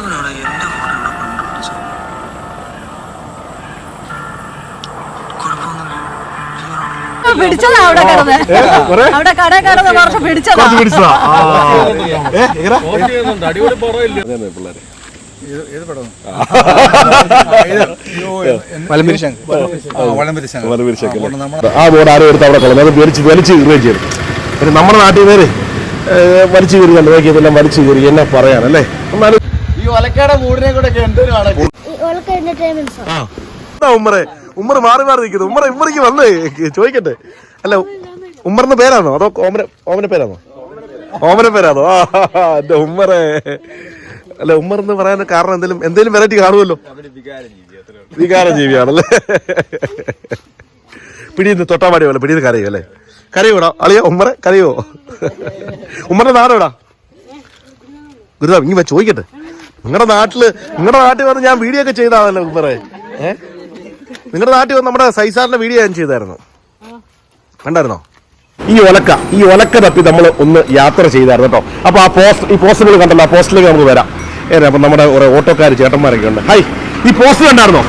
ഏതവനാണ് എന്റെ ഫോൺ ഇവിടെ കുഴപ്പമൊന്നുമില്ല പിടിച്ചതാ അവിടെ കിടന്ന്. അവിടെ കട കിടന്ന് പിടിച്ചതാ. ആ ബോർഡ് ആരും എടുത്ത് അവിടെ കളഞ്ഞു അത് വലിച്ച് വലിച്ച് കീറുകയും ചെയ്തു. പിന്നെ നമ്മുടെ നാട്ടിൽ നേരെ വലിച്ചു കീറി കണ്ടു. നോക്കിയതെല്ലാം വലിച്ചു കീറി. എന്നെ പറയാനല്ലേ? എന്നാലും ഒലക്കയുടെ മൂടിനെ കൂടെ ഉമ്മറെ? ഉമ്മർ മാറി മാറി നിൽക്കുന്നു. ഉമ്മറ ഉമ്മറിക്ക് വന്നേ. ചോദിക്കട്ടെ. അല്ല ഉമ്മറിന്റെ പേരാണോ? അതോ ഓമന ഓമന പേരാണോ? ഓമന പേരാണോ? ആ എന്റെ ഉമ്മറെ. അല്ല ഉമ്മർ എന്ന് പറയാൻ കാരണം എന്തെങ്കിലും എന്തെങ്കിലും വെറൈറ്റി കാണുമല്ലോ. വികാര ജീവിയാണല്ലേ പിടിയുന്നു തൊട്ടാമാടി പോലെ പിടിയുന്ന കരയോ അല്ലേ? കരയോടാ അളിയോ ഉമ്മറെ കരയോ? ഉമ്മറിന്റെ നാടോടാ ഗുരുതാ ഇങ്ങനെ ചോദിക്കട്ടെ. നിങ്ങളുടെ നാട്ടിൽ നിങ്ങളുടെ നാട്ടിൽ വന്ന് ഞാൻ വീഡിയോ ഒക്കെ ചെയ്താണല്ലോ ഉമ്മറെ. ഏ? നിങ്ങളുടെ നാട്ടിൽ വന്ന് നമ്മുടെ സൈസാറിന്റെ വീഡിയോ ഞാൻ ചെയ്തായിരുന്നു. കണ്ടായിരുന്നോ? ഈ ഒലക്ക ഈ ഒലക്ക തപ്പി നമ്മൾ ഒന്ന് യാത്ര ചെയ്തായിരുന്നു കേട്ടോ. അപ്പൊ ആ പോസ്റ്റ് ഈ പോസ്റ്റുകൾ കണ്ടല്ലോ ആ പോസ്റ്റിലേക്ക് നമുക്ക് വരാം. ഏ അപ്പൊ നമ്മുടെ കുറെ ഓട്ടോക്കാർ ചേട്ടന്മാരൊക്കെ ഉണ്ട്. ഹൈ ഈ പോസ്റ്റ് കണ്ടായിരുന്നോ?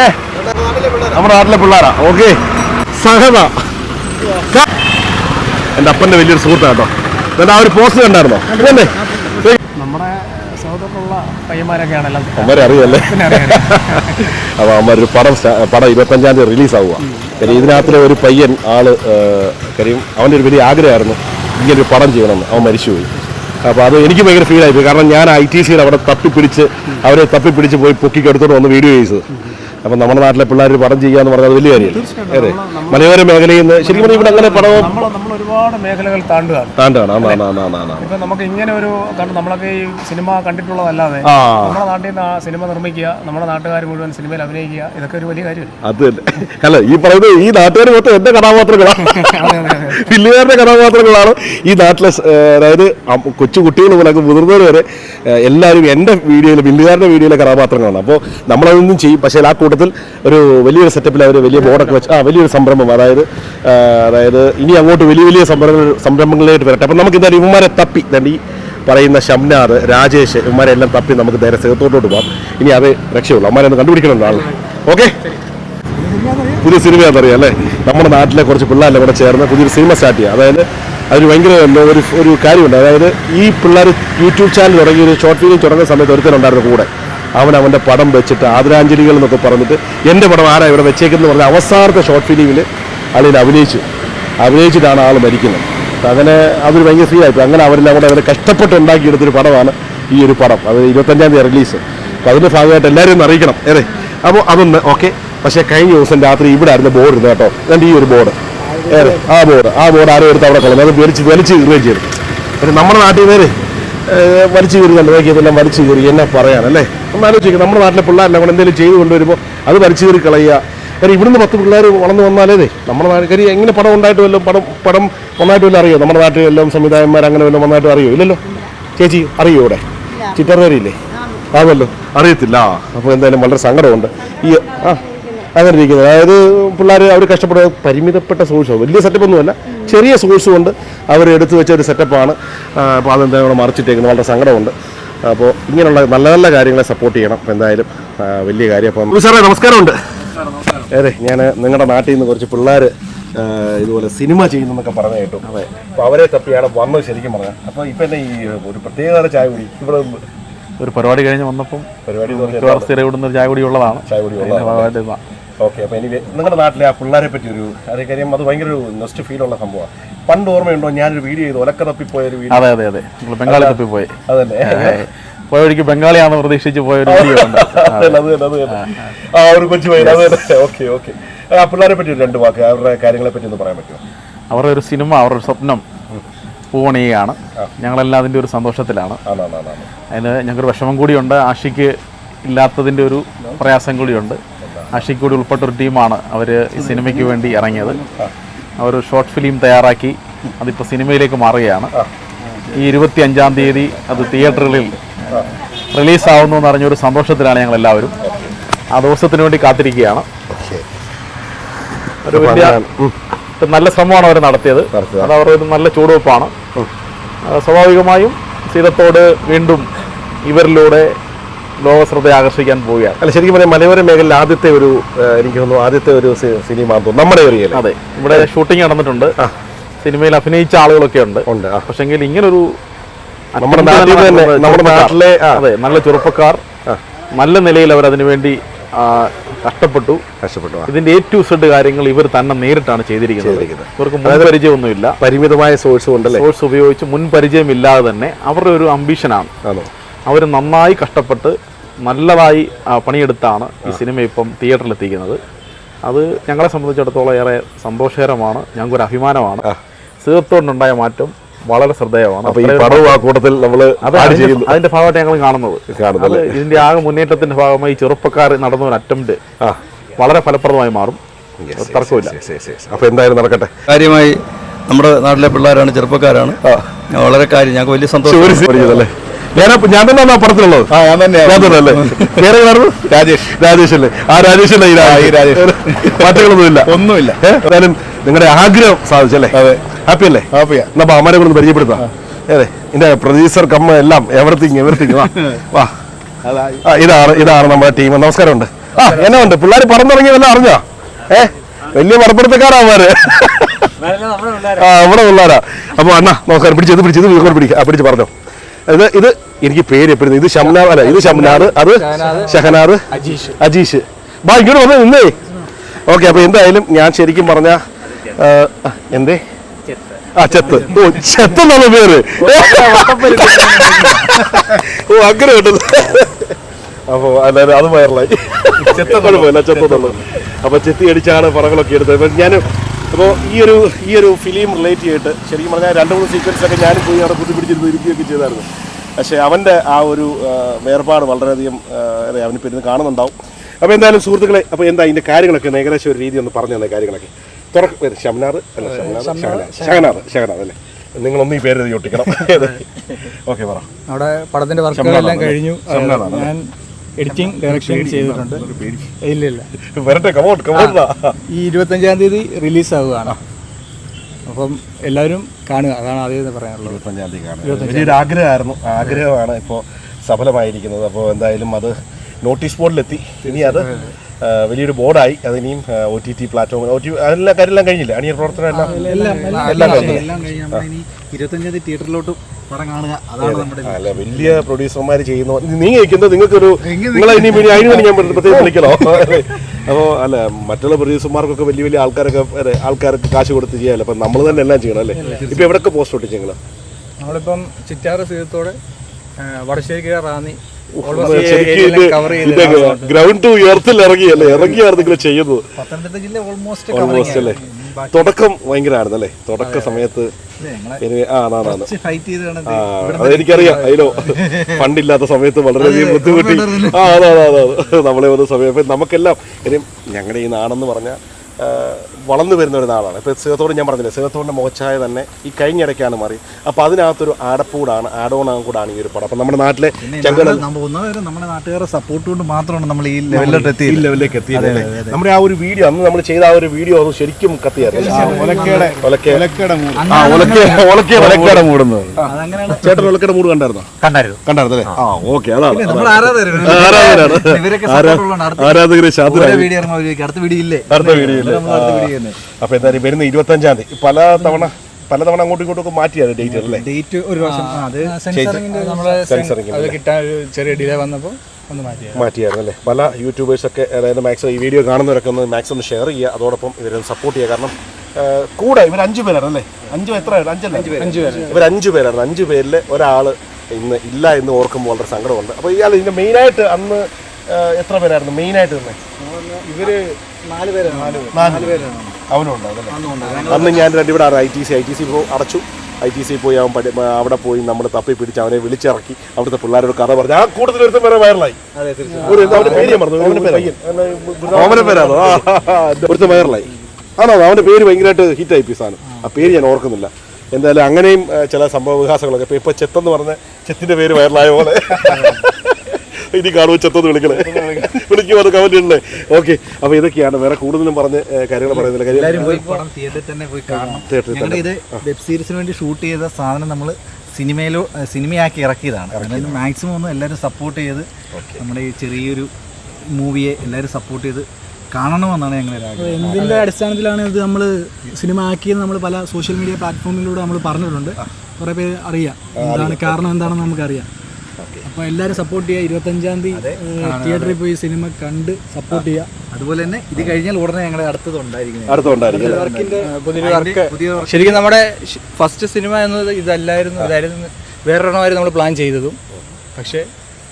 ഏ നമ്മുടെ നാട്ടിലെ പിള്ളേരാ. ഓക്കെ. സഹത എന്റെ അപ്പന്റെ വലിയൊരു സുഹൃത്താണ് കേട്ടോ. എന്നിട്ട് ആ ഒരു പോസ്റ്റ് കണ്ടായിരുന്നോ? അല്ലേ നമ്മുടെ സൗഹൃദമുള്ള പയ്യന്മാരൊക്കെയാണ് എല്ലാം അമ്മരെ അറിയല്ലേ അപ്പൊ അമ്മ ഒരു പടം പടം ഇരുപത്തഞ്ചാം തീയതി റിലീസ് ആവുക കാര്യം ഇതിനകത്തിലെ ഒരു പയ്യൻ ആൾ കാര്യം അവന്റെ ഒരു വലിയ ആഗ്രഹമായിരുന്നു ഇങ്ങനൊരു പടം ചെയ്യണമെന്ന്. അവൻ മരിച്ചുപോയി. അപ്പോൾ അത് എനിക്ക് ഭയങ്കര ഫീൽ ആയിപ്പോയി കാരണം ഞാൻ ഐ ടി സിയുടെ അവിടെ തപ്പിപ്പിടിച്ച് അവരെ തപ്പിപ്പിടിച്ച് പോയി പൊക്കിക്കെടുത്തോണ്ട് വന്ന് വീഡിയോ ചെയ്തത്. അപ്പം നമ്മുടെ നാട്ടിലെ പിള്ളേർ പടം പടം ചെയ്യാന്ന് പറഞ്ഞാൽ വലിയ കാര്യമാണ് അതെ. മലയോര മേഖലയിൽ നിന്ന് ശരിക്കും പറഞ്ഞാൽ ഇവിടെ അങ്ങനെ പടവും നമ്മൾ ഒരുപാട് മേഖലകൾ താണ്ടുകയാണ്. താണ്ടാണ് ആ, ആ, ആ, ആ. ഇപ്പൊ നമുക്ക് ഇങ്ങനെ ഒരു കാരണം നമ്മളൊക്കെ ഈ സിനിമ കണ്ടിട്ടുള്ളതല്ലാതെ നമ്മുടെ നാട്ടിൽ നിന്ന് സിനിമ നിർമ്മിക്കുക നമ്മുടെ നാട്ടുകാർ മുഴുവൻ സിനിമയിൽ അഭിനയിക്കുക ഇതൊക്കെ ഒരു വലിയ കാര്യമല്ല? അത് അല്ല ഈ പറയുന്നത് ഈ നാട്ടുകാർ മൊത്തം എന്റെ കഥാപാത്രങ്ങളാണ് വില്ലുകാരുടെ കഥാപാത്രങ്ങളാണ് ഈ നാട്ടിലെ അതായത് കൊച്ചു കുട്ടികൾ മുതലൊക്കെ മുതിർന്നവർ വരെ എല്ലാവരും എന്റെ വീഡിയോയിൽ വില്ലുകാരുടെ വീഡിയോയിലെ കഥാപാത്രങ്ങളാണ്. അപ്പോൾ നമ്മളതൊന്നും ചെയ്യും. പക്ഷേ ആ കൂട്ടത്തിൽ ഒരു വലിയൊരു സെറ്റപ്പിൽ അവർ വലിയ ബോർഡൊക്കെ വെച്ച് ആ വലിയൊരു സംരംഭം. അതായത് അതായത് ഇനി അങ്ങോട്ട് വലിയ വലിയ സംരംഭങ്ങൾ സംരംഭങ്ങളിലേക്ക് വരട്ടെ. അപ്പം നമുക്ക് എന്തായാലും ഇവന്മാരെ തപ്പി. ഈ പറയുന്ന ഷംനാഥ് രാജേഷ് ഇവന്മാരെ എല്ലാം തപ്പി നമുക്ക് നേരെ സേത്തോട്ടോട്ട് പോകാം ഇനി അത് രക്ഷയുള്ളൂ. അമ്മമാരെ ഒന്ന് കണ്ടുപിടിക്കണമല്ലോ ആൾ ഓക്കെ? പുതിയ സിനിമയാണെന്നറിയാം അല്ലേ? നമ്മുടെ നാട്ടിലെ കുറച്ച് പിള്ളേരെല്ലാം കൂടെ ചേർന്ന് പുതിയൊരു സിനിമ സ്റ്റാർട്ട് ചെയ്യുക അതായത് അതിന് ഭയങ്കര ഒരു ഒരു കാര്യമുണ്ട്. അതായത് ഈ പിള്ളേർ യൂട്യൂബ് ചാനൽ തുടങ്ങി ഒരു ഷോർട്ട് ഫിലിം തുടങ്ങുന്ന സമയത്ത് ഒരുത്തനുണ്ടായിരുന്നു കൂടെ. അവൻ അവന്റെ പടം വെച്ചിട്ട് ആദരാഞ്ജലികൾ എന്നൊക്കെ പറഞ്ഞിട്ട് എന്റെ പടം ആരാ ഇവിടെ വെച്ചേക്കെന്ന് പറഞ്ഞ അവസാനത്തെ ഷോർട്ട് ഫിലിമിൽ അതിൽ അഭിനയിച്ചു. അഭിനയിച്ചിട്ടാണ് ആൾ മരിക്കുന്നത്. അങ്ങനെ അതൊരു ഭയങ്കര ഫീൽ ആയിപ്പോൾ അങ്ങനെ അവരെല്ലാം കൂടെ അവരെ കഷ്ടപ്പെട്ട് ഉണ്ടാക്കിയെടുത്തൊരു പടമാണ് ഈ ഒരു പടം. അത് ഇരുപത്തഞ്ചാം തീയതി റിലീസ്. അപ്പോൾ അതിന്റെ ഭാഗമായിട്ട് എല്ലാവരും ഒന്ന് അറിയിക്കണം അതെ അപ്പോൾ അതൊന്ന് ഓക്കെ? പക്ഷേ കഴിഞ്ഞ ദിവസം രാത്രി ഇവിടെ ആയിരുന്നു ബോർഡ് ഇരുന്നു കേട്ടോ. ഈ ഒരു ബോർഡ്. ഏതെ ആ ബോർഡ് ആ ബോർഡ് ആരും എടുത്ത് അവിടെ കളഞ്ഞു. അത് വലിച്ച് വലിച്ച് കീറുകയും ചെയ്തു. പിന്നെ നമ്മുടെ നാട്ടിൽ നിന്ന് വലിച്ച് വലിച്ചു കീറി കണ്ടു. നോക്കിയതെല്ലാം വലിച്ചു കീറി. എന്നെ പറയാനല്ലേ നമ്മൾ ആലോചിക്കുക നമ്മുടെ നാട്ടിലെ പിള്ളേരെല്ലാം കൂടെ എന്തെങ്കിലും ചെയ്തു കൊണ്ടുവരുമ്പോൾ അത് വലിച്ചു കീറി കളയുക. കാര്യം ഇവിടുന്ന് പത്ത് പിള്ളേർ വളർന്നു വന്നാലേ നമ്മുടെ നാട്ടിൽ കാര്യം എങ്ങനെ പടം ഉണ്ടായിട്ട് വല്ലതും പടം പടം നന്നായിട്ട് വല്ലതും അറിയോ? നമ്മുടെ നാട്ടിൽ വല്ലതും സംവിധായകന്മാർ അങ്ങനെ വല്ലതും നന്നായിട്ട് അറിയോ? ഇല്ലല്ലോ? ചേച്ചി അറിയോ ഇവിടെ? ചിറ്റർവേരിയില്ലേ അതല്ലോ അറിയത്തില്ല. അപ്പോൾ എന്തായാലും വളരെ സങ്കടമുണ്ട്. ഈ ആ. അങ്ങനെ ഇരിക്കുന്നത് അതായത് പിള്ളേർ അവർ കഷ്ടപ്പെടുക പരിമിതപ്പെട്ട സോഴ്സോ വലിയ സെറ്റപ്പ് ഒന്നുമല്ല. ചെറിയ സോഴ്സ് കൊണ്ട് അവർ എടുത്തു വെച്ച ഒരു സെറ്റപ്പാണ് അപ്പോൾ അതെന്താ നമ്മൾ മറിച്ചിട്ടേക്കുന്നത് വളരെ സങ്കടമുണ്ട്. അപ്പോൾ ഇങ്ങനെയുള്ള നല്ല നല്ല കാര്യങ്ങളെ സപ്പോർട്ട് ചെയ്യണം എന്തായാലും. വലിയ കാര്യം അപ്പം സാറേ നമസ്കാരമുണ്ട്. അതെ ഞാൻ നിങ്ങളുടെ നാട്ടിൽ നിന്ന് കുറച്ച് പിള്ളേർ ഇതുപോലെ സിനിമ ചെയ്യുന്നൊക്കെ പറഞ്ഞു കേട്ടു. അതെ. അപ്പോൾ അവരെ തപ്പിയാണ് വന്നത് ശരിക്കും പറഞ്ഞത് അപ്പോൾ ഇപ്പം തന്നെ ഈ ഒരു പ്രത്യേക ചായ കുടി? ഇവിടെ ഒരു പരിപാടി കഴിഞ്ഞ് വന്നപ്പം പരിപാടി പറഞ്ഞാൽ സ്ഥിരം ഇവിടുന്ന് ചായ കുടി ഉള്ളതാണ്. ചായ കുടി ഉള്ളതാണ്. ഓക്കെ അപ്പോൾ എനിക്ക് നിങ്ങളുടെ നാട്ടിലെ ആ പിള്ളേരെ പറ്റി ഒരു അതേ കാര്യം അത് ഭയങ്കര ഒരു നെസ്റ്റ് ഫീൽ ഉള്ള സംഭവമാണ് പണ്ട് ഓർമ്മയുണ്ടോ ഞാനൊരു വീഡിയോ ചെയ്തു ഒലക്ക തപ്പിപ്പോയ ഒരു വീഡിയോ അതെ അതെ അതെ. നിങ്ങൾ ബംഗാളി തപ്പി പോയി അതല്ലേ പോയ വഴിക്ക് ബംഗാളിയാണെന്ന് പ്രതീക്ഷിച്ച് പോയ ഒരു വീഡിയോ. ആ ഒരു കൊച്ചു പയ്യൻ അത് തന്നെ ഓക്കെ ഓക്കെ ആ പിള്ളേരെ പറ്റി ഒരു രണ്ട് വാക്ക് അവരുടെ കാര്യങ്ങളെ പറ്റി ഒന്ന് പറയാൻ പറ്റുമോ? അവരുടെ ഒരു സിനിമ അവരുടെ സ്വപ്നം പൂവണിയാണ് ഞങ്ങളെല്ലാം അതിന്റെ ഒരു സന്തോഷത്തിലാണ്. അതിന് ഞങ്ങൾക്കൊരു വിഷമം കൂടിയുണ്ട്. ആഷിക്ക് ഇല്ലാത്തതിന്റെ ഒരു പ്രയാസം കൂടിയുണ്ട്. ആഷിക്ക് കൂടി ഉൾപ്പെട്ട ഒരു ടീമാണ് അവർ ഈ സിനിമയ്ക്ക് വേണ്ടി ഇറങ്ങിയത്. അവർ ഷോർട്ട് ഫിലിം തയ്യാറാക്കി അതിപ്പോൾ സിനിമയിലേക്ക് മാറുകയാണ്. ഈ ഇരുപത്തി അഞ്ചാം തീയതി അത് തിയേറ്ററുകളിൽ റിലീസാവുന്നു എന്ന് അറിഞ്ഞൊരു സന്തോഷത്തിലാണ് ഞങ്ങൾ എല്ലാവരും ആ ദിവസത്തിന് വേണ്ടി കാത്തിരിക്കുകയാണ്. ഒരു വലിയ നല്ല ശ്രമമാണ് അവർ നടത്തിയത്. നടത്തിയത്. അത് അവരുടെ ഒരു നല്ല ചുവടുവെപ്പാണ്. സ്വാഭാവികമായും സീതത്തോട് വീണ്ടും ഇവരിലൂടെ ലോക ശ്രദ്ധ ആകർഷിക്കാൻ പോവുകയാണ്. അല്ല ശരിക്കും പറയാം മലയോര മേഖലയിൽ ആദ്യത്തെ ഒരു എനിക്ക് തോന്നുന്നു ആദ്യത്തെ ഒരു സിനിമ നമ്മുടെ ഏരിയയിൽ അതെ. ഇവിടെ ഷൂട്ടിംഗ് നടന്നിട്ടുണ്ട്. സിനിമയിൽ അഭിനയിച്ച ആളുകളൊക്കെ ഉണ്ട്. ഉണ്ട് പക്ഷെങ്കിൽ ഇങ്ങനൊരു നമ്മുടെ നാട്ടിൽ തന്നെ നമ്മുടെ നാട്ടിലെ അതെ നല്ല ചെറുപ്പക്കാർ. നല്ല നിലയിൽ അവർ അതിനുവേണ്ടി കഷ്ടപ്പെട്ടു. കഷ്ടപ്പെട്ടു ഇതിന്റെ എ ടു സെഡ് കാര്യങ്ങൾ ഇവർ തന്നെ നേരിട്ടാണ് ചെയ്തിരിക്കുന്നത്. ഇവർക്ക് മുൻ പരിചയമൊന്നുമില്ല പരിമിതമായ സോഴ്സ് കൊണ്ടല്ലേ? സോഴ്സ് ഉപയോഗിച്ച് മുൻ പരിചയമില്ലാതെ തന്നെ അവരുടെ ഒരു അംബിഷനാണ് അവർ നന്നായി കഷ്ടപ്പെട്ട് നല്ലതായി പണിയെടുത്താണ് ഈ സിനിമ ഇപ്പം തിയേറ്ററിൽ എത്തിക്കുന്നത് അത് ഞങ്ങളെ സംബന്ധിച്ചിടത്തോളം ഏറെ സന്തോഷകരമാണ് ഞങ്ങൾക്കൊരു അഭിമാനമാണ്. സിഹത്തോടുണ്ടായ മാറ്റം വളരെ ശ്രദ്ധേയമാണ്. കൂട്ടത്തിൽ നമ്മൾ അതിന്റെ- ചെയ്യുന്നു. അതിന്റെ ഭാഗമായിട്ട് ഞങ്ങൾ കാണുന്നത്. അത് ഇതിന്റെ ആകെ മുന്നേറ്റത്തിന്റെ ഭാഗമായി ചെറുപ്പക്കാർ നടന്ന ഒരു അറ്റംപ്റ്റ് വളരെ ഫലപ്രദമായി മാറും. തർക്കമില്ല Yes, yes, yes. അപ്പൊ എന്തായാലും നടക്കട്ടെ? കാര്യമായി നമ്മുടെ നാട്ടിലെ പിള്ളേരാണ് ചെറുപ്പക്കാരാണ്. വളരെ കാര്യം ഞങ്ങൾക്ക് വലിയ സന്തോഷം. ഞാൻ തന്നെ ആ പടത്തിലുള്ളത് ആ ഞാൻ തന്നെ പേര്? രാജേഷ് രാജേഷ്. അല്ലേ ആ രാജേഷ്? അല്ലേ ഈ രാജേഷ്. മാറ്റങ്ങളൊന്നുമില്ല. ഒന്നുമില്ല. ഏതായാലും നിങ്ങളുടെ ആഗ്രഹം സാധിച്ചല്ലേ? അതെ. ഹാപ്പി അല്ലേ ഹാപ്പിയാ. എന്നാ അമ്മനെ കൊണ്ട് പരിചയപ്പെടുത്താം. അതെ എന്റെ പ്രൊഡ്യൂസർ കമ്മ എല്ലാം എവറിത്തിങ് എവറിത്തിങ് വാ വാ. ഇതാണ് ഇതാണ് നമ്മുടെ ടീം നമസ്കാരം ഉണ്ട് ആ എന്നാ ഉണ്ട്? പിള്ളേർ പറന്നിറങ്ങി വല്ല അറിഞ്ഞോ? ഏ? വലിയ പടപ്പെടുത്തക്കാരാമാര് ആ ഇവിടെ പിള്ളേരാ. അപ്പൊ അണ്ണാ നമസ്കാരം. പിടിച്ചത് പിടിച്ചത് പിടിക്കുക പിടിച്ച് പറഞ്ഞോ. ഇത് ഇത് എനിക്ക് പേര് എപ്പോഴും ഇത് ഷംനാർ അല്ല ഇത് ഷംനാർ അത് ഷഹനാർ അജീഷ്. അജീഷ്. ബാ ഇങ്ങോട്ട് വന്ന് നിന്നേ. ഓക്കെ അപ്പൊ എന്തായാലും ഞാൻ ശരിക്കും പറഞ്ഞ എന്തേ? ആ ചെത്ത്. ഓ ചെത്ത് എന്നുള്ള പേര്. ഓ അങ്ങനെ കിട്ടുന്നു അപ്പോ അല്ലാതെ അത് വയറലായി കുഴപ്പമില്ല ചെത്തുന്നുള്ളത് അപ്പൊ ചെത്തി അടിച്ചാണ് പടങ്ങളൊക്കെ എടുത്തത്. ഞാൻ അപ്പോൾ ഈ ഒരു ഈ ഒരു ഫിലിം റിലേറ്റ് ചെയ്തിട്ട് ശരിക്കും പറഞ്ഞാൽ രണ്ട് മൂന്ന് സീക്വൻസൊക്കെ ഞാൻ ഞാനും പോയി അവിടെ കുത്തിപ്പിടിച്ചിരുന്ന് ഇരിക്കുകയൊക്കെ ചെയ്തായിരുന്നു. പക്ഷേ അവന്റെ ആ ഒരു വേർപാട് വളരെയധികം അവനിപ്പോൾ ഇരുന്ന് കാണുന്നുണ്ടാവും. അപ്പോൾ എന്തായാലും സുഹൃത്തുക്കളെ അപ്പോൾ എന്താ അതിന്റെ കാര്യങ്ങളൊക്കെ ഏകദേശം ഒരു രീതി ഒന്ന് പറഞ്ഞു തന്നെ കാര്യങ്ങളൊക്കെ. തുറക്ക പേര് ഷംനാർ അല്ല ഷംനാർ ഷഹനാർ ഷഹനാർ അല്ലേ? നിങ്ങളൊന്നും ഈ പേര് എഴുതി ഒട്ടിക്കണം. ഓക്കെ പറ. അവിടെ പടത്തിന്റെ വർക്കുകളെല്ലാം കഴിഞ്ഞു. ഞാൻ എഡിറ്റിംഗ് ഡയറക്ഷൻ ചെയ്തിട്ടുണ്ട്. ഇല്ല ഇല്ല. വരട്ടെ കമോട്ട് കമോട്ട് ഈ ഇരുപത്തഞ്ചാം തീയതി റിലീസ് ആവുകയാണ് അപ്പം എല്ലാവരും കാണുക. അതാണ് ആദ്യം പറയാനുള്ളത്. ഇരുപത്തഞ്ചാം തീയതി കാണുക. വലിയൊരു ആഗ്രഹമായിരുന്നു. ആഗ്രഹമാണ് ഇപ്പോൾ സഫലമായിരിക്കുന്നത്. അപ്പോൾ എന്തായാലും അത് നോട്ടീസ് ബോർഡിലെത്തി. ഇനി അത് വലിയൊരു ബോർഡായി. അത് ഇനിയും O T T platform O T അതെല്ലാം കാര്യമെല്ലാം കഴിഞ്ഞില്ല? അണിയർ പ്രവർത്തനം എല്ലാം? എല്ലാം കഴിഞ്ഞു. എല്ലാം കഴിഞ്ഞ് നമ്മളിനി ഇരുപത്തഞ്ചാം തീയതി തിയേറ്ററിലോട്ട് പടം അതാണ് നമ്മുടെ അല്ല വലിയ പ്രൊഡ്യൂസർമാർ ചെയ്യുന്ന നീ കഴിക്കുന്നത് നിങ്ങൾക്കൊരു നിങ്ങളെ ഇനി ഇനി അതിന് വേണ്ടി ഞാൻ പ്രത്യേകം വിളിക്കണോ അപ്പോൾ അല്ല മറ്റുള്ള പ്രൊഡ്യൂസർമാർക്കൊക്കെ വലിയ വലിയ ആൾക്കാരൊക്കെ അതെ, ആൾക്കാർക്ക് കാശ് കൊടുത്ത് ചെയ്യാമല്ലോ അപ്പം നമ്മൾ തന്നെ എല്ലാം ചെയ്യണം അല്ലേ? ഇപ്പം എവിടെയൊക്കെ പോസ്റ്റ് ഒട്ടിച്ച് നിങ്ങൾ നമ്മളിപ്പം ചിറ്റാറ് സീതത്തോടെ വടശ്ശേരിക്കര റാന്നി ഗ്രൗണ്ട് ടു ഉയർത്തിൽ ഇറങ്ങിയല്ലേ? ഇറങ്ങിയാണ് നിങ്ങൾ ചെയ്യുന്നത്. പത്തനംതിട്ട ജില്ല ഓൾമോസ്റ്റ് ഓൾമോസ്റ്റ് അല്ലേ? തുടക്കം ഭയങ്കരമായിരുന്നു അല്ലേ തുടക്ക സമയത്ത് അതാണ് അതാണ് അതെനിക്കറിയാം അതിലോ ഫണ്ടില്ലാത്ത സമയത്ത് വളരെയധികം ബുദ്ധിമുട്ടി. ആ അതെ അതെ അതെ അതെ നമ്മളെ വന്ന സമയം നമുക്കെല്ലാം ഇനിയും ഞങ്ങളുടെ ഈ നാടെന്ന് പറഞ്ഞാൽ വളർന്നു വരുന്ന ഒരു നാളാണ് ഇപ്പോൾ സിഹത്തോട് ഞാൻ പറഞ്ഞില്ലേ സിഹത്തോടിന്റെ മുഖച്ഛായ തന്നെ ഈ കഴിഞ്ഞിടയ്ക്കാണ് മാറി. അപ്പോൾ അതിനകത്തൊരു ആടപ്പൂടാണ് ആഡോണാകും കൂടാണ് ഈ ഒരു പടം. അപ്പം നമ്മുടെ നാട്ടിലെ ഒന്നാമത് നമ്മുടെ നാട്ടുകാരുടെ സപ്പോർട്ട് കൊണ്ട് മാത്രമാണ് നമ്മൾ ഈ ലെവലിലോട്ട് എത്തി ലെവലിലേക്ക് എത്തിയത്. നമ്മുടെ ആ ഒരു വീഡിയോ അന്ന് നമ്മൾ ചെയ്ത ആ ഒരു വീഡിയോ അത് ശരിക്കും കത്തിയായിരുന്നു. മൂടുന്നത്. ചേട്ടൻ ഒലക്കട മൂട് കണ്ടായിരുന്നോ? കണ്ടായിരുന്നു. കണ്ടായിരുന്നല്ലേ? ആ. ഓക്കെ അതാണ് നമ്മൾ ആരാധകരാണ്. അടുത്ത ആരാധകര് ശാന്തരായി വീഡിയോ ഇല്ലേ അടുത്ത വീഡിയോ ഇല്ലേ? അടുത്ത വീഡിയോയിൽ നമ്മൾ അടുത്ത വീഡിയോ ചെയ്യുന്നത്. അപ്പൊ എന്തായാലും വരുന്ന ഇരുപത്തഞ്ചാം തീയതി. പല തവണ പല തവണ അങ്ങോട്ടും ഇങ്ങോട്ടും ഒക്കെ മാറ്റിയാണ് ഡേറ്റ് അല്ലേ? ഡേറ്റ് ഒരു പ്രാവശ്യം. ആ, അത് സെൻസറിങ്ങിന്റെ അത് കിട്ടാൻ ഒരു ചെറിയ ഡിലേ വന്നപ്പോൾ ഒന്ന് മാറ്റിയത് മാറ്റിയായിരുന്നു അല്ലേ? പല യൂട്യൂബേഴ്സൊക്കെ അതായത് മാക്സിമം ഈ വീഡിയോ കാണുന്നവരൊക്കെ ഒന്ന് മാക്സിമം ഷെയർ ചെയ്യുക. അതോടൊപ്പം ഇവരെ സപ്പോർട്ട് ചെയ്യുക. കാരണം കൂടെ ഇവർ അഞ്ചു പേരാണ് അല്ലേ? അഞ്ചു എത്ര അഞ്ചല്ല? അഞ്ച് പേര്. ഇവർ അഞ്ചു പേരാണ്. അഞ്ചു പേരിൽ ഒരാൾ ഇന്ന് ഇല്ല എന്ന് ഓർക്കുമ്പോൾ വളരെ സങ്കടമുണ്ട്. അപ്പോൾ ഇയാൾ ഇതിന്റെ മെയിനായിട്ട് അന്ന് എത്ര പേരായിരുന്നു? മെയിനായിട്ട് തന്നെ. ഇവർ അന്ന് ഞാൻ രണ്ടിവിടെ I T C I T C അടച്ചു. ഐ ടി സി പോയി അവൻ പഠി അവിടെ പോയി നമ്മൾ തപ്പി പിടിച്ച് അവനെ വിളിച്ചിറക്കി. അവിടുത്തെ പിള്ളേരോട് കഥ പറഞ്ഞു ആ കൂട്ടത്തിൽ ഒരുത്തം വരെ വൈറലായി ഒരു അവന്റെ പേര് മറന്നു പേരാണോ ഒരു വൈറലായി ആണോ? അവന്റെ പേര് ഭയങ്കരമായിട്ട് ഹിറ്റായി പി സാധനം. ആ. പേര് ഞാൻ ഓർക്കുന്നില്ല. എന്തായാലും അങ്ങനെയും ചില സംഭവ വികാസങ്ങളൊക്കെ ഇപ്പൊ ഇപ്പൊ ചെത്തെന്ന് പറഞ്ഞ ചെത്തിന്റെ പേര് വൈറലായ പോലെ. ഇനി കാണുമ്പോൾ ചത്തത് വിളിക്കണേ? വിളിക്കുമോ അത് കമന്റ് ഇടണേ. ഓക്കെ അപ്പൊ ഇതൊക്കെയാണ് വേറെ കൂടുതലും പറഞ്ഞ് കാര്യങ്ങൾ പറയുന്നില്ല കാര്യം. പോയി പടം തിയേറ്ററിൽ തന്നെ പോയി കാണണം. ഇത് വെബ് സീരീസിന് വേണ്ടി ഷൂട്ട് ചെയ്ത സാധനം നമ്മൾ സിനിമയിലോ സിനിമയാക്കി ഇറക്കിയതാണ്. അതിന് മാക്സിമം ഒന്ന് എല്ലാവരും സപ്പോർട്ട് ചെയ്ത് നമ്മുടെ ഈ ചെറിയൊരു മൂവിയെ എല്ലാവരും സപ്പോർട്ട് ചെയ്ത് കാണണമെന്നാണ് ഞങ്ങളുടെ ആഗ്രഹം. എന്തിന്റെ അടിസ്ഥാനത്തിലാണ് ഇത് നമ്മൾ സിനിമ ആക്കിയത് നമ്മൾ പല സോഷ്യൽ മീഡിയ പ്ലാറ്റ്ഫോമിലൂടെ നമ്മൾ പറഞ്ഞിട്ടുണ്ട്. കുറേ പേര് അറിയാം. എന്താണ് കാരണം എന്താണെന്ന് നമുക്കറിയാം. അപ്പോൾ എല്ലാവരും സപ്പോർട്ട് ചെയ്യുക. ഇരുപത്തഞ്ചാം തീയതി തിയേറ്ററിൽ പോയി സിനിമ കണ്ട് സപ്പോർട്ട് ചെയ്യുക. അതുപോലെ തന്നെ ഇത് കഴിഞ്ഞാൽ ഉടനെ ഞങ്ങളുടെ അടുത്തതുണ്ടായിരിക്കും. ശരിക്കും നമ്മുടെ ഫസ്റ്റ് സിനിമ എന്നത് ഇതല്ലായിരുന്നു. ഇതായിരുന്നു വേറൊരെണ്ണമായിരുന്നു നമ്മൾ പ്ലാൻ ചെയ്തതും. പക്ഷേ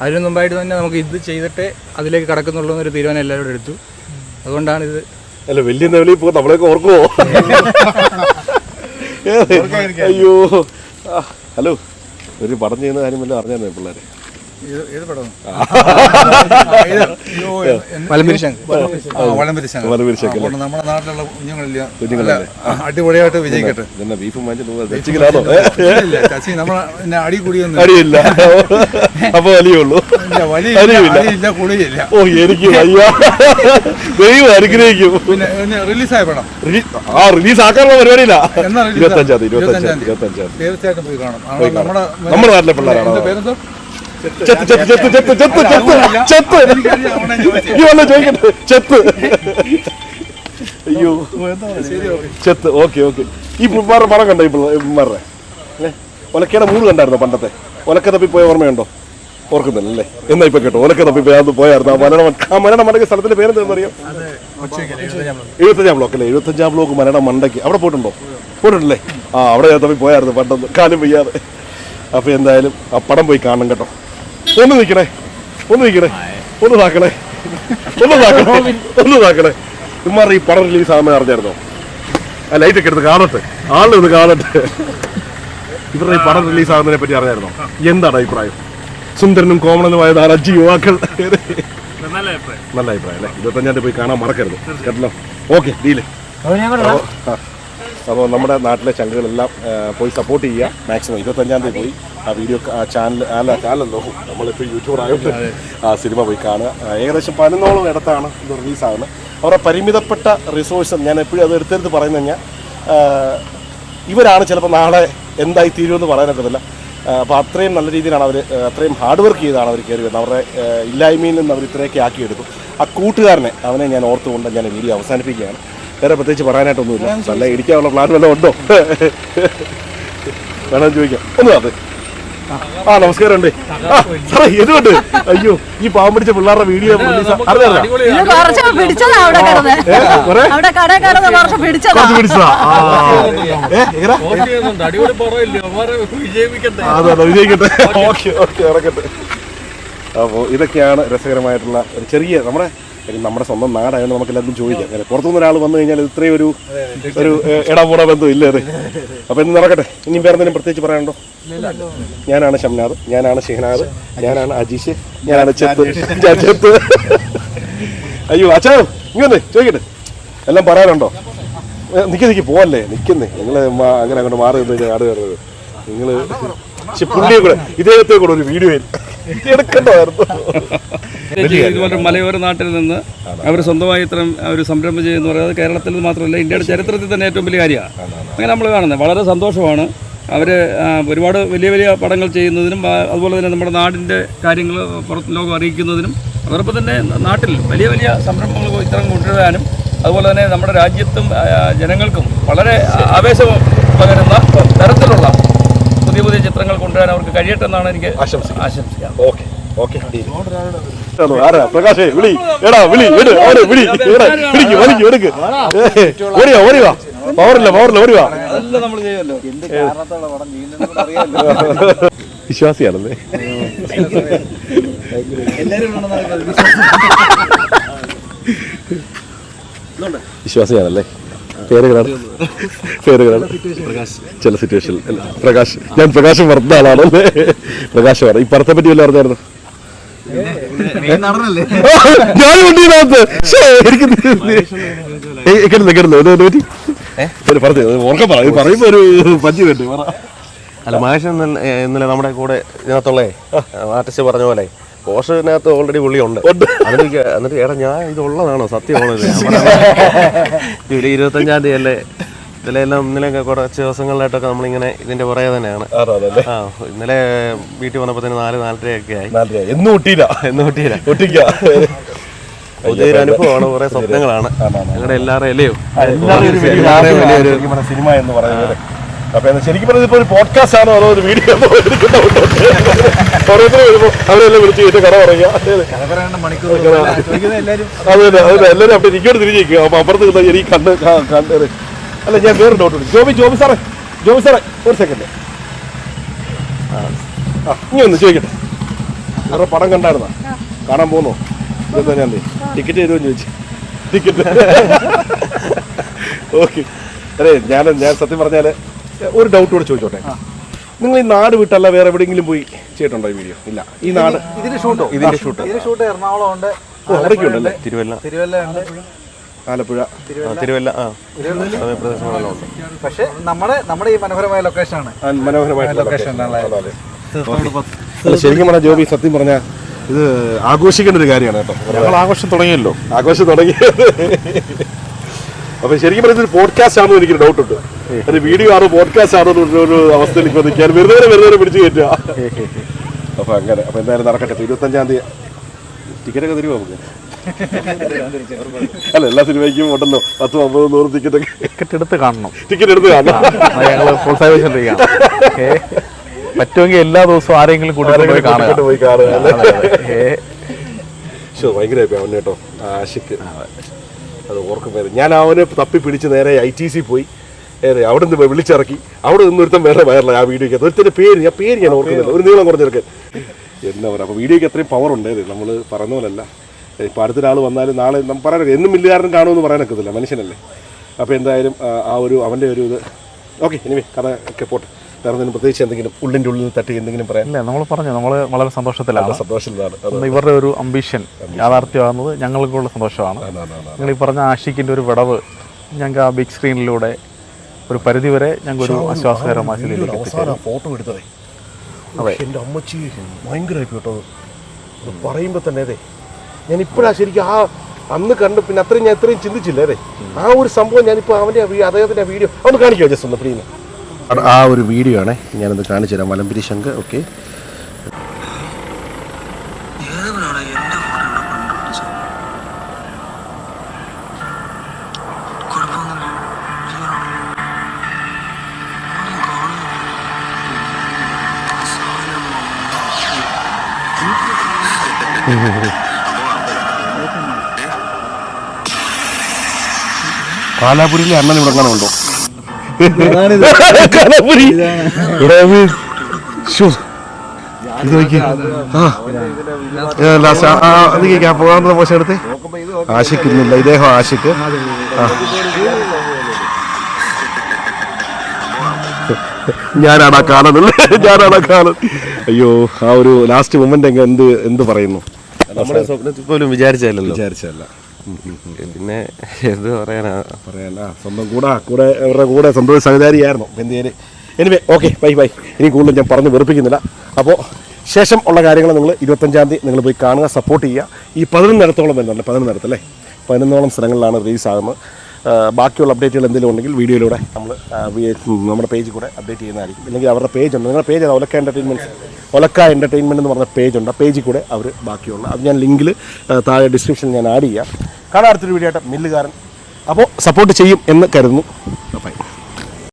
അതിനു മുമ്പായിട്ട് തന്നെ നമുക്ക് ഇത് ചെയ്തിട്ട് അതിലേക്ക് കടക്കുന്നുള്ളൂ എന്നൊരു തീരുമാനം എല്ലാവരും എടുത്തു. അതുകൊണ്ടാണ് ഇത് അല്ല വലിയ ലെവലിൽ പോ നമ്മളെയൊക്കെ ഓർക്കുമോ അയ്യോ. ഹലോ. ഒരു പടം ചെയ്യുന്ന കാര്യം വല്ലതും അറിഞ്ഞായിരുന്നു പിള്ളേരെ? നമ്മുടെ നാട്ടിലുള്ള കുഞ്ഞുങ്ങളില്ല. അടിപൊളിയായിട്ട് വിജയിക്കട്ടെ. ചച്ചി നമ്മളെ അടി കൂടിയൊന്നും അടിയില്ല. അപ്പൊ വലിയുള്ളൂ കുളിയില്ല ഓ എനിക്ക് വയ്യ. ദൈവം അനുഗ്രഹിക്കും. പിന്നെ പടം. ആ റിലീസ്? ആക്കാനുള്ള പരിപാടിയില്ല? ഇരുപത്തഞ്ചാം തീയതി ഇരുപത്തഞ്ചാം തീർച്ചയായിട്ടും പോയി കാണാം. നമ്മുടെ നമ്മുടെ നാട്ടിലെ പിള്ളേരാണോ? പേരെന്തോ? ചെത്ത് ചെത്ത് ചെത്ത് ചെത്ത് ചെത്ത് ചെത്ത് ചെത്ത്. ഈ വല്ല ചോദിക്കട്ടെ. ചെത്ത് അയ്യോ. ചെത്ത് ഓക്കെ. ഓക്കെ ഈ പിള്ളേരുടെ പടം കണ്ടോ ഈ പിള്ളേരുടെ ഒലക്കയുടെ മൂട് കണ്ടായിരുന്നോ പണ്ടത്തെ? ഒലക്ക തപ്പി പോയ ഓർമ്മയുണ്ടോ? ഓർക്കുന്നില്ല അല്ലേ എന്നാ ഇപ്പൊ കേട്ടോ. ഒലക്ക തപ്പി പോയത് പോയായിരുന്നു. ആ മലയാളം ആ മലയാളം മണ്ടയ്ക്ക് സ്ഥലത്തിന്റെ പേരെന്താണെന്ന് അറിയാം? എഴുപത്തഞ്ചാം ബ്ലോക്ക്. അല്ലേ? എഴുപത്തഞ്ചാം ബ്ലോക്ക് മലയാളം മണ്ടയ്ക്ക്. അവിടെ പോയിട്ടുണ്ടോ? പോയിട്ടുണ്ടല്ലേ? ആ അവിടെ തപ്പി പോയായിരുന്നു. പണ്ടെന്ന് കാലും വയ്യാതെ. അപ്പൊ എന്തായാലും ആ പടം പോയി കാണണം കേട്ടോ. ഒന്ന് നിൽക്കണേ. ഒന്ന് നിൽക്കണേ. ഒന്ന് താക്കണേ. ഒന്ന് താക്കണേ. ഒന്ന് താക്കണേ. ഇമാർ ഈ പടം റിലീസ് ആകുമ്പോൾ അറിഞ്ഞായിരുന്നോ? ആ ലൈറ്റ് ഒക്കെ എടുത്ത് കാണട്ടെ. ആളുടെ ഒന്ന് കാണട്ടെ. ഇവരുടെ ഈ പടം റിലീസ് ആകുന്നതിനെ പറ്റി അറിഞ്ഞായിരുന്നോ? എന്താണ് അഭിപ്രായം? സുന്ദരനും കോമണനുമായ നാല് അഞ്ച് യുവാക്കൾ. നല്ല അഭിപ്രായം. അല്ലേ? ഇരുപത്തഞ്ചാം തീയതി പോയി കാണാൻ മറക്കരുത്. കേട്ടല്ലോ? ഓക്കെ ഡീൽ അപ്പോൾ നമ്മുടെ നാട്ടിലെ ചങ്കുകളെല്ലാം പോയി സപ്പോർട്ട് ചെയ്യുക. മാക്സിമം ഇരുപത്തഞ്ചാം തീയതി പോയി. ആ വീഡിയോ ആ ചാനൽ അല്ല ചാനലല്ലോ നമ്മളിപ്പോൾ യൂട്യൂബർ ആയിട്ട് ആ സിനിമ പോയി കാണുക. ഏകദേശം പതിനൊന്നോളം ഇടത്താണ് ഇത് റിലീസാകുന്നത് അവരുടെ പരിമിതപ്പെട്ട റിസോഴ്സ് ഞാൻ എപ്പോഴും അത് എടുത്തെടുത്ത് പറയുന്നത് കഴിഞ്ഞാൽ ഇവരാണ് ചിലപ്പോൾ നാളെ എന്തായി തീരുമെന്ന് പറയാനൊക്കത്തില്ല. അപ്പോൾ അത്രയും നല്ല രീതിയിലാണ് അവർ അത്രയും ഹാർഡ് വർക്ക് ചെയ്താണ് അവർ കയറി വരുന്നത്. അവരുടെ ഇല്ലായ്മയിൽ നിന്ന് അവർ ഇത്രയൊക്കെ ആക്കിയെടുത്തു ആ കൂട്ടുകാരനെ അവനെ ഞാൻ ഓർത്തുകൊണ്ട് ഞാൻ വീഡിയോ അവസാനിപ്പിക്കുകയാണ്. വേറെ പ്രത്യേകിച്ച് പറയാനായിട്ടൊന്നുമില്ല. നല്ല ഇടിക്കാനുള്ള പ്ലാൻ വല്ലതും ഉണ്ടോ? വേണം ചോദിക്കാം. ഒന്ന് അതെ. ആ നമസ്കാരം ഉണ്ട് സാറേ എന്തുകൊണ്ട് അയ്യോ ഈ പാവം പിടിച്ച പിള്ളേരുടെ വീഡിയോ വിജയിക്കട്ടെ. ഓക്കെ ഓക്കെ ഇറക്കട്ടെ അപ്പോൾ ഇതൊക്കെയാണ് രസകരമായിട്ടുള്ള ഒരു ചെറിയ നമ്മുടെ നമ്മുടെ സ്വന്തം നാടായതുകൊണ്ട് നമുക്ക് എല്ലാവർക്കും ചോദിക്കാം. അല്ലെ പുറത്തുനിന്ന് ഒരാൾ വന്നു കഴിഞ്ഞാൽ ഇത് ഇത്രയും ഒരു ഒരു ഇടപൂട ബന്ധം ഇല്ലേ അത്? അപ്പോൾ ഇന്ന് നടക്കട്ടെ. ഇനിയും വേറെ എന്തെങ്കിലും പ്രത്യേകിച്ച് പറയാനുണ്ടോ? ഞാനാണ് ഷംനാഥ് ഞാനാണ് ഷെഹനാദ് ഞാനാണ് അജീഷ് ഞാനാണ് ചെത്ത് ചെത്ത്. അയ്യോ അച്ഛാ ഇങ്ങനെ ചോദിക്കട്ടെ. എല്ലാം പറയാനുണ്ടോ? നിൽക്കി നിൽക്കി പോവല്ലേ? നിൽക്കുന്നേ നിങ്ങൾ അങ്ങനെ അങ്ങോട്ട് മാറി നിന്ന് ആട് കയറുന്നത് നിങ്ങൾ പക്ഷെ പുള്ളിയെ കൂടെ ഇദ്ദേഹത്തെ കൂടെ ഒരു വീഡിയോയിൽ ഇതുപോലെ മലയോര നാട്ടിൽ നിന്ന് അവർ സ്വന്തമായി ഇത്തരം ഒരു സംരംഭം ചെയ്യുന്നു പറയുന്നത് കേരളത്തിൽ മാത്രമല്ല ഇന്ത്യയുടെ ചരിത്രത്തിൽ തന്നെ ഏറ്റവും വലിയ കാര്യമാണ്. അങ്ങനെ നമ്മൾ കാണുന്നത്. വളരെ സന്തോഷമാണ്. അവർ ഒരുപാട് വലിയ വലിയ പടങ്ങൾ ചെയ്യുന്നതിനും അതുപോലെ തന്നെ നമ്മുടെ നാടിന്റെ കാര്യങ്ങൾ പുറത്ത് ലോകം അറിയിക്കുന്നതിനും അതോടൊപ്പം തന്നെ നാട്ടിൽ വലിയ വലിയ സംരംഭങ്ങൾ ഇത്തരം കൊണ്ടുവരാനും അതുപോലെ തന്നെ നമ്മുടെ രാജ്യത്തും ജനങ്ങൾക്കും വളരെ ആവേശം പകരുന്ന തരത്തിലുള്ള പുതിയ പുതിയ ചിത്രങ്ങൾ കൊണ്ടുവരാൻ അവർക്ക് കഴിയട്ടെന്നാണ് എനിക്ക് ആശംസിക്കാം. ആശംസിക്കാം. Okay okay. ആരാ? പ്രകാശേ വിളി. എടാ വിളി അവരെ വിളി? വലിക്ക് എടുക്ക്. പവറില്ല പവറില്ല വിശ്വാസിയാണല്ലേ? വിശ്വാസിയാണല്ലേ? പേരുകളാണ്. പേരുകളാണ്. ചില സിറ്റുവേഷൻ പ്രകാശ്. ഞാൻ പ്രകാശ് പറഞ്ഞ ആളാണല്ലേ? പ്രകാശമാണ് ഈ പടത്തെ പറ്റി വല്ല പറഞ്ഞായിരുന്നു ഞാൻ വണ്ടിയിനകത്ത് ശ്ശേ, എനിക്ക് ഏയ് കിടന്നു കിടന്നു എന്നെ പറ്റി? ഒരു പറഞ്ഞു ഓർക്കം പറ. ഇത് പറയുമ്പോ ഒരു പഞ്ചി വേണ്ടി അല്ല മഹേഷ് ഇന്നലെ നമ്മുടെ കൂടെ ഇതിനകത്തുള്ളേ ആർട്ടിസ്റ്റ് പറഞ്ഞ പോലെ പോസ്റ്ററിനകത്ത് ഓൾറെഡി പുള്ളി ഉണ്ട്. എന്നിട്ട് എനിക്ക് എന്നിട്ട് ഏടാ ഞാൻ ഇത് ഉള്ളതാണോ സത്യമാണോ ഇത് ജൂലൈ ഇരുപത്തഞ്ചാം തീയതി അല്ലേ ഇതിലെല്ലാം ഇന്നലെയൊക്കെ കുറച്ച് ദിവസങ്ങളിലായിട്ടൊക്കെ നമ്മളിങ്ങനെ ഇതിന്റെ പുറകെ തന്നെയാണ്. ആ ഇന്നലെ വീട്ടിൽ വന്നപ്പോഴത്തേന് നാല് നാലരയൊക്കെ ആയി. എന്നും ഒട്ടിയില്ല. എന്ന് കിട്ടിയില്ല ഒട്ടിക്ക. പുതിയൊരു അനുഭവമാണ്. കുറെ സ്വപ്നങ്ങളാണ്. ഞങ്ങളുടെ എല്ലാവരും അല്ലയോ? സിനിമ എന്ന് പറയുന്നത്. അപ്പൊ ശരിക്കും പറഞ്ഞത് ഇപ്പൊ ഒരു പോഡ്കാസ്റ്റ് ആണോ അതോ ഒരു വീഡിയോ ഓരോരുത്തർ വരുമ്പോ അവരെല്ലാം വിളിച്ച് കഴിഞ്ഞാൽ കട പറയുക അതെ, അതെ. അതെ എല്ലാവരും അവിടെ എനിക്കോട് തിരിഞ്ഞിരിക്കുക. അപ്പൊ അപ്പുറത്ത് നിന്നാ എനിക്ക് കണ്ട് കണ്ടത് അല്ല ഞാൻ വേറെ ഡോട്ട് ജോബി ജോബി സാറേ. ജോബി സാറേ ഒരു സെക്കൻഡ് ആ ഇനി ഒന്ന് ചോദിക്കട്ടെ. വേറെ പടം കണ്ടായിരുന്നോ? കാണാൻ പോന്നോ? ഇതെന്താ ഞാൻ ടിക്കറ്റ് ചെയ്തു ചോദിച്ചു. ടിക്കറ്റ് ഓക്കെ അതെ ഞാൻ ഞാൻ സത്യം പറഞ്ഞാൽ ഒരു ഡൗട്ട് കൂടെ ചോദിച്ചോട്ടെ. നിങ്ങൾ ഈ നാട് വിട്ടല്ല വേറെ എവിടെയെങ്കിലും പോയി ചെയ്തിട്ടുണ്ടോ ഈ വീഡിയോ ഇല്ല. ഈ നാട് ഇതിന്റെ ഷൂട്ടോ? ഇതിന്റെ ഷൂട്ടോ. ഇതിന്റെ ഷൂട്ട് എറണാകുളം ഉണ്ട്. ഓ, അവിടേക്ക് ഉണ്ടല്ലേ? തിരുവല്ല. തിരുവല്ല ഉണ്ട്. ആലപ്പുഴ. ആ, തിരുവല്ല പക്ഷെ നമ്മുടെ നമ്മുടെ ഈ മനോഹരമായ ലൊക്കേഷൻ ആണ്. മനോഹരമായ ലൊക്കേഷൻ. ശരിക്കും പറഞ്ഞാൽ ജോബി സത്യം പറഞ്ഞാൽ ഇത് ആഘോഷിക്കേണ്ട ഒരു കാര്യമാണ് കേട്ടോ. ഞങ്ങൾ ആഘോഷം തുടങ്ങിയല്ലോ. ആഘോഷം തുടങ്ങിയത്. അപ്പൊ ശരിക്കും പറഞ്ഞാൽ ഇത് പോഡ്കാസ്റ്റ് ആണെന്ന് എനിക്കൊരു ഡൗട്ട് അത് വീഡിയോ ആണോ പോഡ്കാസ്റ്റ് ആണോ ഒരു അവസ്ഥയിൽ ഇപ്പോൾ നിൽക്കാൻ വെറുതെ വെറുതെ പിടിച്ചു കയറ്റുക. അപ്പൊ അങ്ങനെ അപ്പൊ എന്തായാലും നടക്കട്ടെ. ഇപ്പൊ ഇരുപത്തഞ്ചാം തീയതി ടിക്കറ്റ് ഒക്കെ തരുമോ നമുക്ക്? അല്ല എല്ലാ സിനിമയ്ക്കും ഉണ്ടല്ലോ. പത്തും അമ്പതും നൂറും ടിക്കറ്റ് ടിക്കറ്റ് എടുത്ത് കാണണം. ടിക്കറ്റ് എടുത്ത് കാണണം. ഞങ്ങൾ പ്രോത്സാഹിപ്പിച്ചോണ്ടിരിക്കുകയാണ്. പറ്റുമെങ്കിൽ എല്ലാ ദിവസവും ആരെങ്കിലും കൂട്ടി പോയി കാണുക. പോയി കാണുക ഷോ ഭയങ്കര അവന് കേട്ടോ. ആഷിക്ക്. അത് ഓർക്കുമ്പോൾ ഞാൻ അവനെ തപ്പി പിടിച്ച് നേരെ ഐ ടി സി പോയി. അവിടെ നിന്ന് വിളിച്ചിറക്കി. അവിടെ നിന്ന് ഒരുത്തം വേറെ വയറില്ല ആ വീഡിയോക്ക് ഒരുത്തന്റെ പേര് ഞാൻ പേര് ഞാൻ ഓർക്കുന്നില്ല. ഒരു നീളം കുറഞ്ഞെടുക്കാൻ എന്താ പറയുക അപ്പോൾ വീഡിയോക്ക് അത്രയും പവർ ഉണ്ട് നമ്മൾ പറയുന്ന പോലല്ല. ഇപ്പോൾ അടുത്തൊരാൾ വന്നാലും നാളെ നമ്മൾ പറയാൻ എന്നും മില്ലുകാരൻ കാണുമെന്ന് പറയാനൊക്കത്തില്ല മനുഷ്യനല്ലേ. അപ്പോൾ എന്തായാലും ആ, ആ ഒരു അവന്റെ ഒരു ഇത് ഓക്കെ ഇനി കഥ ഒക്കെ പോട്ടെ. വേറെ പ്രത്യേകിച്ച് എന്തെങ്കിലും ഉള്ളിന്റെ ഉള്ളിൽ തട്ടി എന്തെങ്കിലും പറയാം ഇല്ല നമ്മൾ പറഞ്ഞു. നമ്മൾ വളരെ സന്തോഷത്തിലാണ്. സന്തോഷത്തിലാണ്. ഇവരുടെ ഒരു അംബിഷൻ യാഥാർത്ഥ്യമാകുന്നത് ഞങ്ങൾക്കുള്ള സന്തോഷമാണ്. നിങ്ങൾ ഈ പറഞ്ഞ ആഷിക്കിന്റെ ഒരു വിടവ് ഞങ്ങൾക്ക് ആ ബിഗ് സ്ക്രീനിലൂടെ ഒരു പരിധിവരെ ഞങ്ങൾക്ക് ഒരു ആശ്വാസകരമായ സ്ഥിതിയിലേക്ക് എത്തിച്ചേരും. ഫോട്ടോ എടുത്തതേ. എന്റെ അമ്മച്ചി ഭയങ്കരമായി കേട്ടോ അത്. പറയുമ്പോൾ തന്നെ അതെ. ഞാൻ ഇപ്പോഴാ ശരിക്കും ആ അന്ന് കണ്ടു പിന്നെ അത്രയും ഞാൻ ഇത്രയും ചിന്തിച്ചില്ല അതെ. ആ ഒരു സംഭവം ഞാനിപ്പോൾ അവന്റെ അദ്ദേഹത്തിന്റെ വീഡിയോ ഒന്ന് കാണിക്കുമോ ജസ്റ്റ് ഒന്ന് പ്രീന്ന് ആ ഒരു വീഡിയോ ആണേ. ഞാനത് കാണിച്ചു തരാം മലമ്പിരി ശങ്കർ ഓക്കെ കാലാപുരിയിലെ അണ്ണൻ ഇവിടെ അങ്ങനെ ഉണ്ടോ? കാലാപുരി. ഇവിടെ അത് ഇത് നോക്കി ആ. ലാസ്റ്റ് ആ, ആ അത് കേൾക്കാം പോകാവുന്ന പോശ എടുത്തേ. ആശിക്കുന്നില്ല ഇദ്ദേഹം ആശിക്ക്. ആ. ഞാനാടാ ഞാനാണ് ഞാനാടാ കാണുന്നത് അയ്യോ ആ ഒരു ലാസ്റ്റ് മൊമെന്റ് എന്ത് എന്ത് പറയുന്നു? നമ്മുടെ സ്വപ്നത്തിൽ പോലും വിചാരിച്ചല്ലോ വിചാരിച്ചല്ല പിന്നെ എന്ത് പറയാനാ? പറയാനാ? സ്വന്തം കൂടെ കൂടെ അവരുടെ കൂടെ സന്തോഷ സഹചാരിയായിരുന്നു എന്തിയേര് എനിവേ ഓക്കെ ബൈ ബൈ ഇനി കൂടുതൽ ഞാൻ പറഞ്ഞ് വെറുപ്പിക്കുന്നില്ല. അപ്പോൾ ശേഷം ഉള്ള കാര്യങ്ങൾ നിങ്ങൾ ഇരുപത്തഞ്ചാം തീയതി നിങ്ങൾ പോയി കാണുക സപ്പോർട്ട് ചെയ്യുക. ഈ പതിനൊന്നിടത്തോളം വരുന്നുണ്ട് പതിനൊന്നിടത്തല്ലേ? പതിനൊന്നോളം സ്ഥലങ്ങളിലാണ് റിലീസ് ആകുന്നത്. ബാക്കിയുള്ള അപ്ഡേറ്റുകൾ എന്തെങ്കിലും ഉണ്ടെങ്കിൽ വീഡിയോയിലൂടെ നമ്മൾ നമ്മുടെ പേജിൽ കൂടെ അപ്ഡേറ്റ് ചെയ്യുന്നതായിരിക്കും. ഇല്ലെങ്കിൽ അവരുടെ പേജ് ഉണ്ട്. നിങ്ങളുടെ പേജ് ഒലക്ക എന്റർടൈൻമെന്റ്സ് ഒലക്ക എന്റർടൈൻമെന്റ് എന്ന് പറഞ്ഞ പേജ് ഉണ്ട്. ആ പേജിൽ കൂടെ അവർ ബാക്കിയുള്ള അത് ഞാൻ ലിങ്കിൽ താഴെ ഡിസ്ക്രിപ്ഷനിൽ ഞാൻ ആഡ് ചെയ്യാം. കാണാൻ അടുത്തൊരു വീഡിയോ ആയിട്ട് മില്ലുകാരൻ. അപ്പോൾ സപ്പോർട്ട് ചെയ്യും എന്ന് കരുതുന്നു. അപ്പോൾ